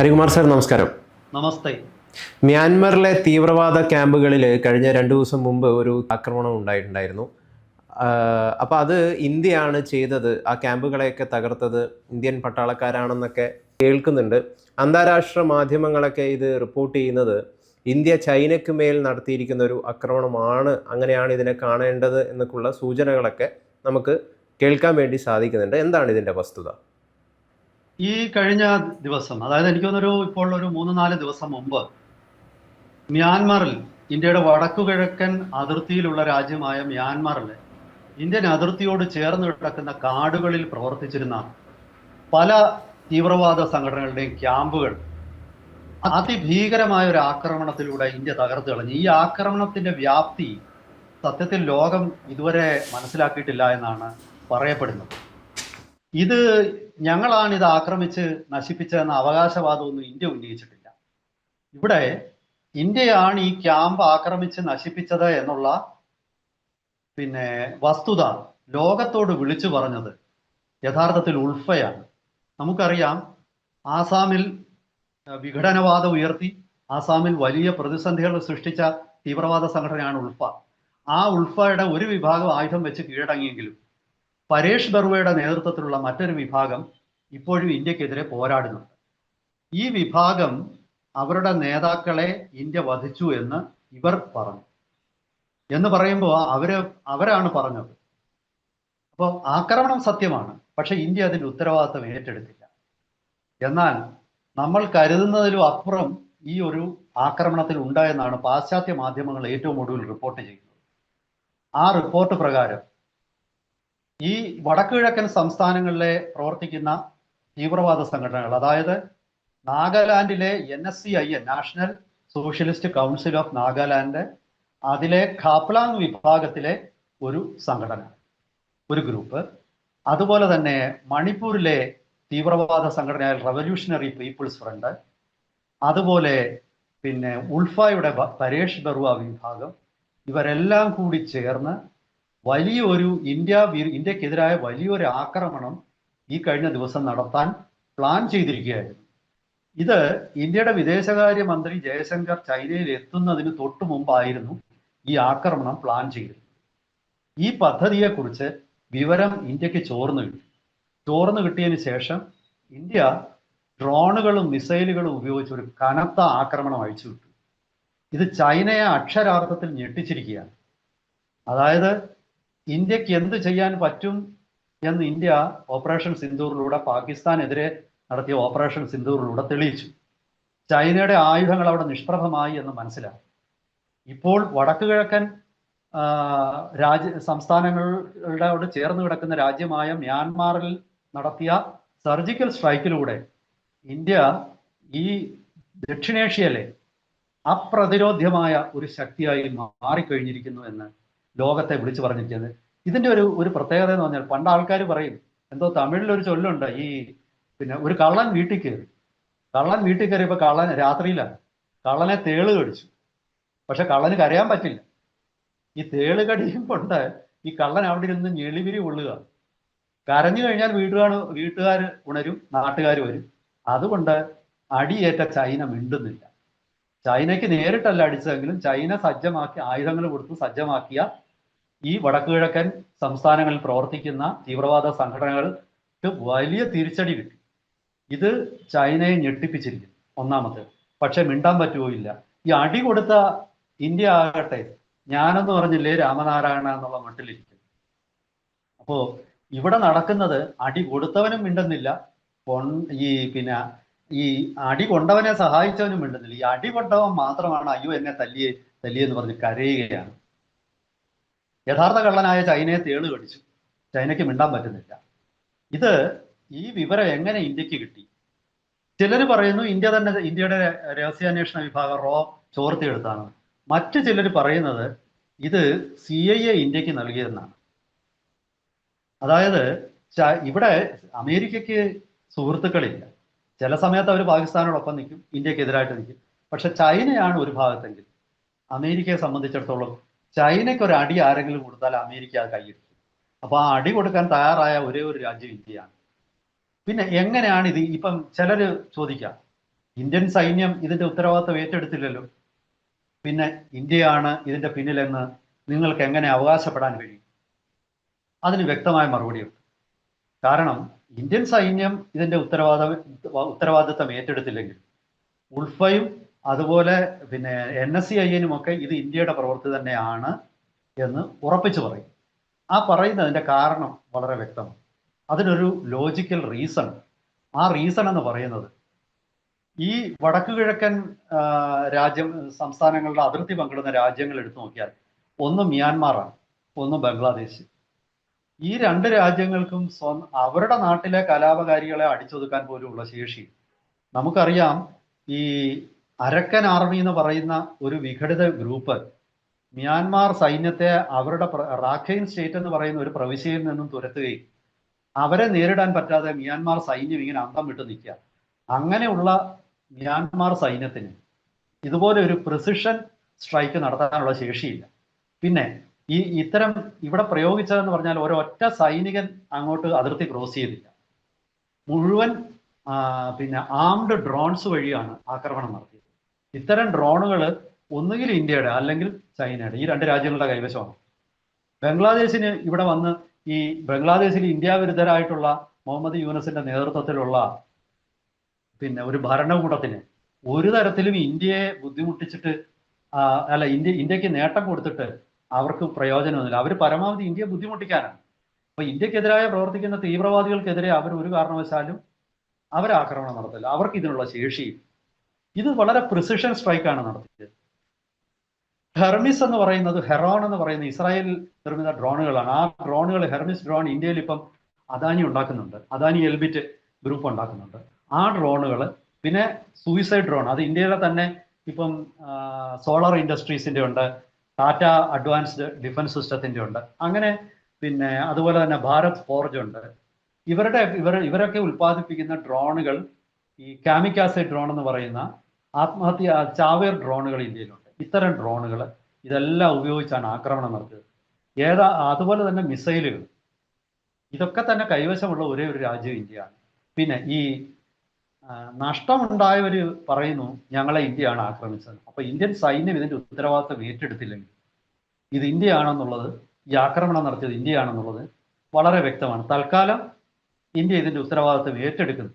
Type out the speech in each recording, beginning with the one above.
Harikumar sir നമസ്കാരം. നമസ്തേ. മ്യാൻമറിലെ തീവ്രവാദ ക്യാമ്പുകളിൽ കഴിഞ്ഞ രണ്ട് ദിവസം മുമ്പ് ഒരു ആക്രമണം ഉണ്ടായിട്ടുണ്ടായിരുന്നു. അപ്പോൾ അത് ഇന്ത്യയാണ് ചെയ്തത്. ആ ക്യാമ്പുകളെയൊക്കെ തകർത്തത് ഇന്ത്യൻ പട്ടാളക്കാരാണെന്നൊക്കെ കേൾക്കുന്നുണ്ട്. അന്താരാഷ്ട്ര മാധ്യമങ്ങളൊക്കെ ഇത് റിപ്പോർട്ട് ചെയ്യുന്നത് ഇന്ത്യ ചൈനയ്ക്ക് മേൽ നടത്തിയിരിക്കുന്ന ഒരു ആക്രമണമാണ്. അങ്ങനെയാണ് ഇതിനെ കാണേണ്ടത് എന്നൊക്കെയുള്ള സൂചനകളൊക്കെ നമുക്ക് കേൾക്കാൻ വേണ്ടി സാധിക്കുന്നുണ്ട്. എന്താണ് ഇതിന്റെ വസ്തുത? ഈ കഴിഞ്ഞ ദിവസം അതായത് എനിക്ക് തോന്നുന്നൊരു ഇപ്പോൾ ഒരു മൂന്ന് നാല് ദിവസം മുമ്പ് മ്യാൻമാറിൽ ഇന്ത്യയുടെ വടക്കു കിഴക്കൻ അതിർത്തിയിലുള്ള രാജ്യമായ മ്യാൻമാറിൽ ഇന്ത്യൻ അതിർത്തിയോട് ചേർന്ന് കിടക്കുന്ന കാടുകളിൽ പ്രവർത്തിച്ചിരുന്ന പല തീവ്രവാദ സംഘടനകളുടെയും ക്യാമ്പുകൾ അതിഭീകരമായ ഒരു ആക്രമണത്തിലൂടെ ഇന്ത്യ തകർത്ത് കളഞ്ഞു. ഈ ആക്രമണത്തിന്റെ വ്യാപ്തി സത്യത്തിൽ ലോകം ഇതുവരെ മനസ്സിലാക്കിയിട്ടില്ല എന്നാണ് പറയപ്പെടുന്നത്. ഇത് ഞങ്ങളാണ് ഇത് ആക്രമിച്ച് നശിപ്പിച്ചതെന്ന അവകാശവാദമൊന്നും ഇന്ത്യ ഉന്നയിച്ചിട്ടില്ല. ഇവിടെ ഇന്ത്യയാണ് ഈ ക്യാമ്പ് ആക്രമിച്ച് നശിപ്പിച്ചത് എന്നുള്ള പിന്നെ വസ്തുത ലോകത്തോട് വിളിച്ചു പറഞ്ഞത് യഥാർത്ഥത്തിൽ ഉൾഫയാണ്. നമുക്കറിയാം ആസാമിൽ വിഘടനവാദം ഉയർത്തി ആസാമിൽ വലിയ പ്രതിസന്ധികൾ സൃഷ്ടിച്ച തീവ്രവാദ സംഘടനയാണ് ഉൾഫ. ആ ഉൾഫയുടെ ഒരു വിഭാഗം ആയുധം വെച്ച് കീഴടങ്ങിയെങ്കിലും പരേഷ് ബർവയുടെ നേതൃത്വത്തിലുള്ള മറ്റൊരു വിഭാഗം ഇപ്പോഴും ഇന്ത്യക്കെതിരെ പോരാടുന്നുണ്ട് ഈ വിഭാഗം അവരുടെ നേതാക്കളെ ഇന്ത്യ വധിച്ചു എന്ന് ഇവർ പറഞ്ഞു. എന്ന് പറയുമ്പോൾ അവർ അവരാണ് പറഞ്ഞത്. അപ്പോൾ ആക്രമണം സത്യമാണ് പക്ഷെ ഇന്ത്യ അതിന്റെ ഉത്തരവാദിത്തം ഏറ്റെടുത്തില്ല. എന്നാൽ നമ്മൾ കരുതുന്നതിലും അപ്പുറം ഈ ഒരു ആക്രമണത്തിൽ ഉണ്ടായെന്നാണ് പാശ്ചാത്യ മാധ്യമങ്ങൾ ഏറ്റവും ഒടുവിൽ റിപ്പോർട്ട് ചെയ്യുന്നത്. ആ റിപ്പോർട്ട് പ്രകാരം ഈ വടക്കുകിഴക്കൻ സംസ്ഥാനങ്ങളിലെ പ്രവർത്തിക്കുന്ന തീവ്രവാദ സംഘടനകൾ അതായത് നാഗാലാൻഡിലെ N S C I N national socialist council of Nagaland അതിലെ ഖാപ്ലാങ് വിഭാഗത്തിലെ ഒരു സംഘടന ഒരു ഗ്രൂപ്പ്. അതുപോലെ തന്നെ മണിപ്പൂരിലെ തീവ്രവാദ സംഘടനയായ റവല്യൂഷണറി പീപ്പിൾസ് ഫ്രണ്ട്. അതുപോലെ പിന്നെ ഉൾഫായുടെ പരേഷ് ബറുവ വിഭാഗം. ഇവരെല്ലാം കൂടി ചേർന്ന് വലിയൊരു ഇന്ത്യ ഇന്ത്യക്കെതിരായ വലിയൊരു ആക്രമണം ഈ കഴിഞ്ഞ ദിവസം നടത്താൻ പ്ലാൻ ചെയ്തിരിക്കുകയായിരുന്നു. ഇത് ഇന്ത്യയുടെ വിദേശകാര്യ മന്ത്രി ജയശങ്കർ ചൈനയിൽ എത്തുന്നതിന് തൊട്ടു മുമ്പായിരുന്നു ഈ ആക്രമണം പ്ലാൻ ചെയ്തത്. ഈ പദ്ധതിയെക്കുറിച്ച് വിവരം ഇന്ത്യയ്ക്ക് ചോർന്നു കിട്ടി. ചോർന്നു കിട്ടിയതിന് ശേഷം ഇന്ത്യ ഡ്രോണുകളും മിസൈലുകളും ഉപയോഗിച്ച് ഒരു കനത്ത ആക്രമണം അഴിച്ചുവിട്ടു ഇത് ചൈനയെ അക്ഷരാർത്ഥത്തിൽ ഞെട്ടിച്ചിരിക്കുകയാണ്. അതായത് ഇന്ത്യയ്ക്ക് എന്ത് ചെയ്യാൻ പറ്റും എന്ന് ഇന്ത്യ ഓപ്പറേഷൻ സിന്ദൂറിലൂടെ പാകിസ്ഥാനെതിരെ നടത്തിയ ഓപ്പറേഷൻ സിന്ദൂറിലൂടെ തെളിയിച്ചു. ചൈനയുടെ ആയുധങ്ങൾ അവിടെ നിഷ്പ്രഭമായി എന്ന് മനസ്സിലായി. ഇപ്പോൾ വടക്കു കിഴക്കൻ രാജ്യ സംസ്ഥാനങ്ങളോട് ചേർന്ന് കിടക്കുന്ന രാജ്യമായ മ്യാൻമാറിൽ നടത്തിയ സർജിക്കൽ സ്ട്രൈക്കിലൂടെ ഇന്ത്യ ഈ ദക്ഷിണേഷ്യയിലെ അപ്രതിരോധ്യമായ ഒരു ശക്തിയായി മാറിക്കഴിഞ്ഞിരിക്കുന്നു എന്ന് ലോകത്തെ വിളിച്ചു പറഞ്ഞിരിക്കുന്നത്. ഇതിന്റെ ഒരു ഒരു പ്രത്യേകത എന്ന് പറഞ്ഞാൽ പണ്ട് ആൾക്കാർ പറയും എന്തോ തമിഴിൽ ഒരു ചൊല്ലുണ്ട് ഈ പിന്നെ ഒരു കള്ളൻ വീട്ടിൽ കയറി. കള്ളൻ വീട്ടിൽ കയറിയപ്പോൾ കള്ളൻ രാത്രിയിലാണ്. കള്ളനെ തേൾ കടിച്ചു. പക്ഷെ കള്ളന് കരയാൻ പറ്റില്ല. ഈ തേൾ കടിയും കൊണ്ട് ഈ കള്ളൻ അവിടെ ഇരുന്ന് ഞെളിവിരി കൊള്ളുക. കരഞ്ഞു കഴിഞ്ഞാൽ വീട്ടുകാർ വീട്ടുകാർ ഉണരും നാട്ടുകാർ വരും. അതുകൊണ്ട് അടിയേറ്റ ചൈന മിണ്ടുന്നില്ല. ചൈനയ്ക്ക് നേരിട്ടല്ല അടിച്ചതെങ്കിലും ചൈന സജ്ജമാക്കി ആയുധങ്ങൾ കൊടുത്ത് സജ്ജമാക്കിയ ഈ വടക്കുകിഴക്കൻ സംസ്ഥാനങ്ങളിൽ പ്രവർത്തിക്കുന്ന തീവ്രവാദ സംഘടനകൾക്ക് വലിയ തിരിച്ചടി കിട്ടി. ഇത് ചൈനയെ ഞെട്ടിപ്പിച്ചിരിക്കും ഒന്നാമത്തെ. പക്ഷെ മിണ്ടാൻ പറ്റുമോ ഇല്ല. ഈ അടി കൊടുത്ത ഇന്ത്യ ആകട്ടെ ഞാനെന്ന് പറഞ്ഞില്ലേ രാമനാരായണ എന്നുള്ള മട്ടിലിരിക്കും അപ്പോ ഇവിടെ നടക്കുന്നത് അടി കൊടുത്തവനും മിണ്ടുന്നില്ല. ഈ പിന്നെ ഈ അടി കൊണ്ടവനെ സഹായിച്ചവനും മിണ്ടുന്നില്ല ഈ അടി കൊണ്ടവൻ മാത്രമാണ് അയ്യോ എന്നെ തല്ലിയെ തല്ലിയെന്ന് പറഞ്ഞ് കരയുകയാണ്. യഥാർത്ഥ കള്ളനായ ചൈനയെ തേൾ കടിച്ചു. ചൈനയ്ക്ക് മിണ്ടാൻ പറ്റുന്നില്ല. ഇത് ഈ വിവരം എങ്ങനെ ഇന്ത്യയ്ക്ക് കിട്ടി? ചിലർ പറയുന്നു ഇന്ത്യ തന്നെ ഇന്ത്യയുടെ രഹസ്യാന്വേഷണ വിഭാഗം റോ ചോർത്തിയെടുത്താണ്. മറ്റു ചിലർ പറയുന്നത് ഇത് സി ഐ എ ഇന്ത്യയ്ക്ക് നൽകിയതെന്നാണ്. അതായത് ഇവിടെ അമേരിക്കയ്ക്ക് സുഹൃത്തുക്കളില്ല. ചില സമയത്ത് അവർ പാകിസ്ഥാനോടൊപ്പം നിൽക്കും ഇന്ത്യക്കെതിരായിട്ട് നിൽക്കും. പക്ഷെ ചൈനയാണ് ഒരു ഭാഗത്തെങ്കിൽ അമേരിക്കയെ സംബന്ധിച്ചിടത്തോളം ചൈനയ്ക്ക് ഒരു അടി ആരെങ്കിലും കൊടുത്താൽ അമേരിക്ക അത് കൈയെടുക്കും. അപ്പൊ ആ അടി കൊടുക്കാൻ തയ്യാറായ ഒരേ ഒരു രാജ്യം ഇന്ത്യയാണ്. പിന്നെ എങ്ങനെയാണ് ഇത്? ഇപ്പം ചിലർ ചോദിക്കാം ഇന്ത്യൻ സൈന്യം ഇതിന്റെ ഉത്തരവാദിത്തം ഏറ്റെടുത്തില്ലല്ലോ. പിന്നെ ഇന്ത്യയാണ് ഇതിന്റെ പിന്നിലെന്ന് നിങ്ങൾക്ക് എങ്ങനെ അവകാശപ്പെടാൻ കഴിയും? അതിന് വ്യക്തമായ മറുപടിയുണ്ട്. കാരണം ഇന്ത്യൻ സൈന്യം ഇതിന്റെ ഉത്തരവാദ ഉത്തരവാദിത്തം ഏറ്റെടുത്തില്ലെങ്കിൽ ഉൾഫയും അതുപോലെ പിന്നെ എൻ എസ് സി ഐ എനും ഒക്കെ ഇത് ഇന്ത്യയുടെ പ്രവൃത്തി തന്നെയാണ് എന്ന് ഉറപ്പിച്ചു പറയും. ആ പറയുന്നതിന്റെ കാരണം വളരെ വ്യക്തമാണ്. അതിനൊരു ലോജിക്കൽ റീസൺ ആ റീസൺ എന്ന് പറയുന്നത് ഈ വടക്കു കിഴക്കൻ രാജ്യം സംസ്ഥാനങ്ങളുടെ അതിർത്തി പങ്കിടുന്ന രാജ്യങ്ങൾ എടുത്തു നോക്കിയാൽ ഒന്ന് മ്യാൻമാറാണ് ഒന്ന് ബംഗ്ലാദേശ്. ഈ രണ്ട് രാജ്യങ്ങൾക്കും അവരുടെ നാട്ടിലെ കലാപകാരികളെ അടിച്ചൊതുക്കാൻ പോലുമുള്ള ശേഷി. നമുക്കറിയാം ഈ അരക്കൻ ആർമി എന്ന് പറയുന്ന ഒരു വിഘടിത ഗ്രൂപ്പ് മ്യാൻമാർ സൈന്യത്തെ അവരുടെ റാഖൈൻ സ്റ്റേറ്റ് എന്ന് പറയുന്ന ഒരു പ്രവിശ്യയിൽ നിന്നും തുരത്തുകയും അവരെ നേരിടാൻ പറ്റാതെ മ്യാൻമാർ സൈന്യം ഇങ്ങനെ അന്തം വിട്ട് നിൽക്കുക. അങ്ങനെയുള്ള മ്യാൻമാർ സൈന്യത്തിന് ഇതുപോലെ ഒരു പ്രിസിഷൻ സ്ട്രൈക്ക് നടത്താനുള്ള ശേഷിയില്ല. പിന്നെ ഈ ഇത്തരം ഇവിടെ പ്രയോഗിച്ചതെന്ന് പറഞ്ഞാൽ ഒരൊറ്റ സൈനികൻ അങ്ങോട്ട് അതിർത്തി ക്രോസ് ചെയ്തില്ല. മുഴുവൻ പിന്നെ ആംഡ് ഡ്രോൺസ് വഴിയാണ് ആക്രമണം നടത്തിയത്. ഇത്തരം ഡ്രോണുകൾ ഒന്നുകിൽ ഇന്ത്യയുടെ അല്ലെങ്കിൽ ചൈനയുടെ ഈ രണ്ട് രാജ്യങ്ങളുടെ കൈവശമാണ്. ബംഗ്ലാദേശിന് ഇവിടെ വന്ന് ഈ ബംഗ്ലാദേശിൽ ഇന്ത്യ വിരുദ്ധരായിട്ടുള്ള മുഹമ്മദ് യൂനസിന്റെ നേതൃത്വത്തിലുള്ള പിന്നെ ഒരു ഭരണകൂടത്തിന് ഒരു തരത്തിലും ഇന്ത്യയെ ബുദ്ധിമുട്ടിച്ചിട്ട് അല്ല ഇന്ത്യ ഇന്ത്യയ്ക്ക് നേട്ടം കൊടുത്തിട്ട് അവർക്ക് പ്രയോജനമൊന്നുമില്ല. അവർ പരമാവധി ഇന്ത്യയെ ബുദ്ധിമുട്ടിക്കാനാണ്. അപ്പൊ ഇന്ത്യക്കെതിരായ പ്രവർത്തിക്കുന്ന തീവ്രവാദികൾക്കെതിരെ അവർ ഒരു കാരണവശാലും അവർ ആക്രമണം നടത്തില്ല അവർക്ക് ഇതിനുള്ള ശേഷിയും ഇത് വളരെ പ്രിസിഷൻ സ്ട്രൈക്കാണ് നടത്തിയത്. ഹെർമിസ് എന്ന് പറയുന്നത് ഹെറോൺ എന്ന് പറയുന്ന ഇസ്രായേൽ നിർമ്മിത ഡ്രോണുകളാണ്. ആ ഡ്രോണുകൾ ഹെർമിസ് ഡ്രോൺ ഇന്ത്യയിൽ ഇപ്പം അദാനി ഉണ്ടാക്കുന്നുണ്ട്. അദാനി എൽബിറ്റ് ഗ്രൂപ്പ് ഉണ്ടാക്കുന്നുണ്ട്. ആ ഡ്രോണുകൾ പിന്നെ സൂയിസൈഡ് ഡ്രോൺ അത് ഇന്ത്യയിലെ തന്നെ ഇപ്പം സോളാർ ഇൻഡസ്ട്രീസിന്റെ ഉണ്ട്. ടാറ്റ അഡ്വാൻസ്ഡ് ഡിഫൻസ് സിസ്റ്റത്തിന്റെ ഉണ്ട്. അങ്ങനെ പിന്നെ അതുപോലെ തന്നെ ഭാരത് ഫോർജ് ഉണ്ട്. ഇവരുടെ ഇവർ ഇവരൊക്കെ ഉൽപ്പാദിപ്പിക്കുന്ന ഡ്രോണുകൾ ഈ കാമിക്കാസെ ഡ്രോൺ എന്ന് പറയുന്ന ആത്മഹത്യ ചാവേർ ഡ്രോണുകൾ ഇന്ത്യയിലുണ്ട്. ഇത്തരം ഡ്രോണുകൾ ഇതെല്ലാം ഉപയോഗിച്ചാണ് ആക്രമണം നടത്തിയത്. ഏതാ അതുപോലെ തന്നെ മിസൈലുകൾ. ഇതൊക്കെ തന്നെ കൈവശമുള്ള ഒരേ ഒരു രാജ്യം ഇന്ത്യയാണ്. പിന്നെ ഈ നഷ്ടമുണ്ടായവർ പറയുന്നു ഞങ്ങളെ ഇന്ത്യയാണ് ആക്രമിച്ചത്. അപ്പോൾ ഇന്ത്യൻ സൈന്യം ഇതിന്റെ ഉത്തരവാദിത്തം ഏറ്റെടുത്തില്ലെങ്കിൽ ഇത് ഇന്ത്യയാണെന്നുള്ളത് ഈ ആക്രമണം നടത്തിയത് ഇന്ത്യയാണെന്നുള്ളത് വളരെ വ്യക്തമാണ്. തൽക്കാലം ഇന്ത്യ ഇതിന്റെ ഉത്തരവാദിത്തം ഏറ്റെടുക്കുന്നു.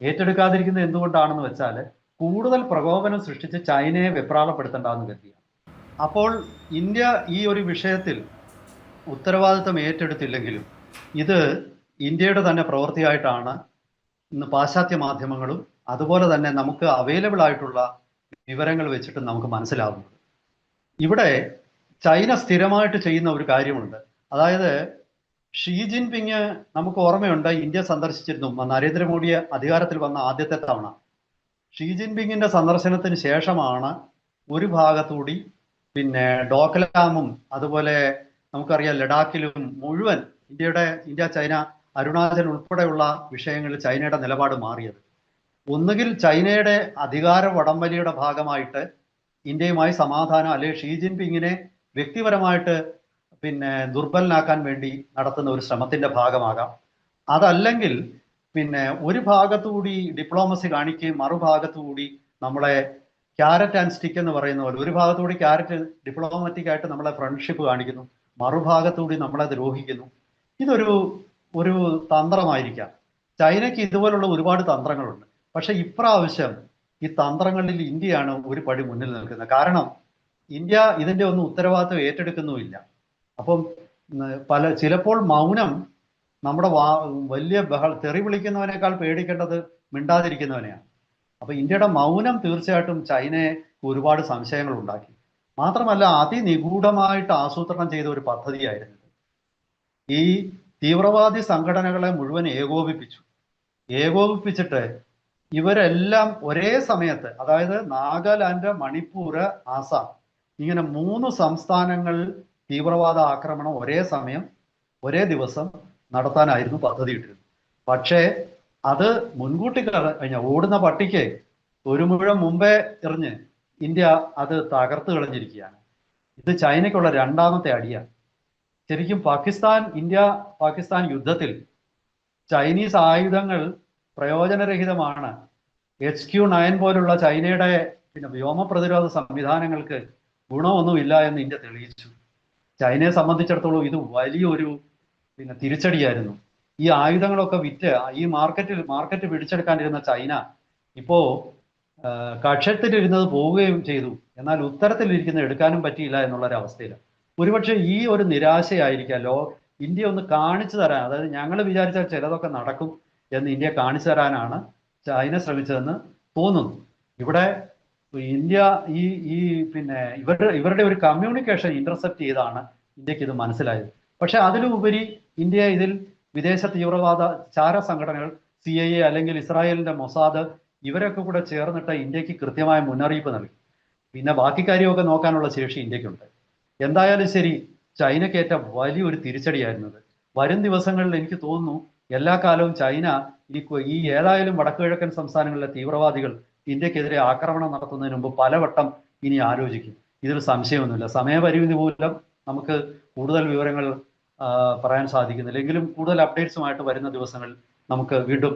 ഏറ്റെടുക്കാതിരിക്കുന്നത് എന്തുകൊണ്ടാണെന്ന് വെച്ചാൽ കൂടുതൽ പ്രകോപനം സൃഷ്ടിച്ച് ചൈനയെ വെപ്രാളപ്പെടുത്തേണ്ടതെന്ന് കരുതിയാണ്. അപ്പോൾ ഇന്ത്യ ഈ ഒരു വിഷയത്തിൽ ഉത്തരവാദിത്തം ഏറ്റെടുത്തില്ലെങ്കിലും ഇത് ഇന്ത്യയുടെ തന്നെ പ്രവൃത്തിയായിട്ടാണ് ഇന്ന് പാശ്ചാത്യ മാധ്യമങ്ങളും അതുപോലെ തന്നെ നമുക്ക് അവൈലബിൾ ആയിട്ടുള്ള വിവരങ്ങൾ വെച്ചിട്ട് നമുക്ക് മനസ്സിലാവുന്നത് ഇവിടെ ചൈന സ്ഥിരമായിട്ട് ചെയ്യുന്ന ഒരു കാര്യമുണ്ട്. അതായത് ഷീ ജിൻപിങ് നമുക്ക് ഓർമ്മയുണ്ട് ഇന്ത്യ സന്ദർശിച്ചിരുന്നു. നരേന്ദ്രമോദിയെ അധികാരത്തിൽ വന്ന ആദ്യത്തെ തവണ. ഷീ ജിൻപിങ്ങിന്റെ സന്ദർശനത്തിന് ശേഷമാണ് ഒരു ഭാഗത്തുകൂടി പിന്നെ ഡോക്ലാമും അതുപോലെ നമുക്കറിയാം ലഡാക്കിലും മുഴുവൻ ഇന്ത്യയുടെ ഇന്ത്യ ചൈന അരുണാചൽ ഉൾപ്പെടെയുള്ള വിഷയങ്ങളിൽ ചൈനയുടെ നിലപാട് മാറിയത്. ഒന്നുകിൽ ചൈനയുടെ അധികാര വടംവലിയുടെ ഭാഗമായിട്ട് ഇന്ത്യയുമായി സമാധാനം അല്ലെങ്കിൽ ഷീ ജിൻപിങ്ങിനെ വ്യക്തിപരമായിട്ട് പിന്നെ ദുർബലനാക്കാൻ വേണ്ടി നടത്തുന്ന ഒരു ശ്രമത്തിന്റെ ഭാഗമാകാം. അതല്ലെങ്കിൽ പിന്നെ ഒരു ഭാഗത്തുകൂടി ഡിപ്ലോമസി കാണിക്കുകയും മറുഭാഗത്തുകൂടി നമ്മളെ ക്യാരറ്റ് ആൻഡ് സ്റ്റിക്ക് എന്ന് പറയുന്ന പോലെ ഒരു ഭാഗത്തുകൂടി ക്യാരറ്റ് ഡിപ്ലോമാറ്റിക് ആയിട്ട് നമ്മളെ ഫ്രണ്ട്ഷിപ്പ് കാണിക്കുന്നു മറുഭാഗത്തുകൂടി നമ്മളെ ദ്രോഹിക്കുന്നു. ഇതൊരു ഒരു തന്ത്രമായിരിക്കാം. ചൈനയ്ക്ക് ഇതുപോലുള്ള ഒരുപാട് തന്ത്രങ്ങളുണ്ട്. പക്ഷെ ഇപ്രാവശ്യം ഈ തന്ത്രങ്ങളിൽ ഇന്ത്യയാണ് ഒരു പടി മുന്നിൽ നിൽക്കുന്നത്. കാരണം ഇന്ത്യ ഇതിന്റെ ഒന്നും ഉത്തരവാദിത്വം ഏറ്റെടുക്കുന്നുമില്ല. അപ്പം പല ചിലപ്പോൾ മൗനം നമ്മുടെ വാ വലിയ ബഹൾ തെറി വിളിക്കുന്നവനേക്കാൾ പേടിക്കേണ്ടത് മിണ്ടാതിരിക്കുന്നവനെയാണ്. അപ്പൊ ഇന്ത്യയുടെ മൗനം തീർച്ചയായിട്ടും ചൈനയെ ഒരുപാട് സംശയങ്ങൾ ഉണ്ടാക്കി. മാത്രമല്ല അതിനിഗൂഢമായിട്ട് ആസൂത്രണം ചെയ്ത ഒരു പദ്ധതിയായിരുന്നു ഈ തീവ്രവാദി സംഘടനകളെ മുഴുവൻ ഏകോപിപ്പിച്ചു. ഏകോപിപ്പിച്ചിട്ട് ഇവരെല്ലാം ഒരേ സമയത്ത് അതായത് നാഗാലാൻഡ് മണിപ്പൂർ ആസാം ഇങ്ങനെ മൂന്ന് സംസ്ഥാനങ്ങൾ തീവ്രവാദ ആക്രമണം ഒരേ സമയം ഒരേ ദിവസം നടത്താനായിരുന്നു പദ്ധതി ഇട്ടിരുന്നത് പക്ഷേ അത് മുൻകൂട്ടി കഴിഞ്ഞ ഓടുന്ന പട്ടിക്ക് ഒരു മുഴം മുമ്പേ എറിഞ്ഞ് ഇന്ത്യ അത് തകർത്ത് കളഞ്ഞിരിക്കുകയാണ്. ഇത് ചൈനയ്ക്കുള്ള രണ്ടാമത്തെ അടിയാണ്. ശരിക്കും പാകിസ്ഥാൻ ഇന്ത്യ പാകിസ്ഥാൻ യുദ്ധത്തിൽ ചൈനീസ് ആയുധങ്ങൾ പ്രയോജനരഹിതമാണ്. എച്ച് ക്യു നയൻ പോലുള്ള ചൈനയുടെ പിന്നെ വ്യോമ പ്രതിരോധ സംവിധാനങ്ങൾക്ക് ഗുണമൊന്നുമില്ല എന്ന് ഇന്ത്യ തെളിയിച്ചു. ചൈനയെ സംബന്ധിച്ചിടത്തോളം ഇത് വലിയൊരു പിന്നെ തിരിച്ചടിയായിരുന്നു. ഈ ആയുധങ്ങളൊക്കെ വിറ്റ് ഈ മാർക്കറ്റിൽ മാർക്കറ്റ് പിടിച്ചെടുക്കാനിരുന്ന ചൈന ഇപ്പോ കക്ഷത്തിലിരുന്നത് പോവുകയും ചെയ്തു. എന്നാൽ ഉത്തരത്തിലിരിക്കുന്നത് എടുക്കാനും പറ്റിയില്ല എന്നുള്ളൊരവസ്ഥയിലാണ്. ഒരുപക്ഷെ ഈ ഒരു നിരാശയായിരിക്കാം. ലോ ഇന്ത്യ ഒന്ന് കാണിച്ചു തരാൻ അതായത് ഞങ്ങൾ വിചാരിച്ചാൽ ചിലതൊക്കെ നടക്കും എന്ന് ഇന്ത്യ കാണിച്ചു തരാനാണ് ചൈന ശ്രമിച്ചതെന്ന് തോന്നുന്നു. ഇവിടെ ഇന്ത്യ ഈ ഈ പിന്നെ ഇവരുടെ ഇവരുടെ ഒരു കമ്മ്യൂണിക്കേഷൻ ഇന്റർസെപ്റ്റ് ചെയ്താണ് ഇന്ത്യയ്ക്ക് ഇത് മനസ്സിലായത്. പക്ഷെ അതിലുപരി ഇന്ത്യ ഇതിൽ വിദേശ തീവ്രവാദ ചാര സംഘടനകൾ സി ഐ എ അല്ലെങ്കിൽ ഇസ്രായേലിന്റെ മൊസാദ് ഇവരൊക്കെ കൂടെ ചേർന്നിട്ട് ഇന്ത്യയ്ക്ക് കൃത്യമായ മുന്നറിയിപ്പ് നൽകി. പിന്നെ ബാക്കി കാര്യമൊക്കെ നോക്കാനുള്ള ശേഷി ഇന്ത്യക്കുണ്ട്. എന്തായാലും ശരി ചൈനക്കേറ്റ വലിയൊരു തിരിച്ചടിയായിരുന്നു അത് വരും ദിവസങ്ങളിൽ എനിക്ക് തോന്നുന്നു എല്ലാ കാലവും ചൈന ഈ ഏതായാലും വടക്കുകിഴക്കൻ സംസ്ഥാനങ്ങളിലെ തീവ്രവാദികൾ ഇന്ത്യക്കെതിരെ ആക്രമണം നടത്തുന്നതിന് മുമ്പ് പലവട്ടം ഇനി ആലോചിക്കും. ഇതിൽ സംശയമൊന്നുമില്ല. സമയപരിമിതി മൂലം നമുക്ക് കൂടുതൽ വിവരങ്ങൾ പറയാൻ സാധിക്കുന്നില്ല. എങ്കിലും കൂടുതൽ അപ്ഡേറ്റ്സുമായിട്ട് വരുന്ന ദിവസങ്ങളിൽ നമുക്ക് വീണ്ടും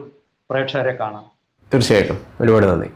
പ്രേക്ഷകരെ കാണാം. തീർച്ചയായിട്ടും. ഒരുപാട് നന്ദി.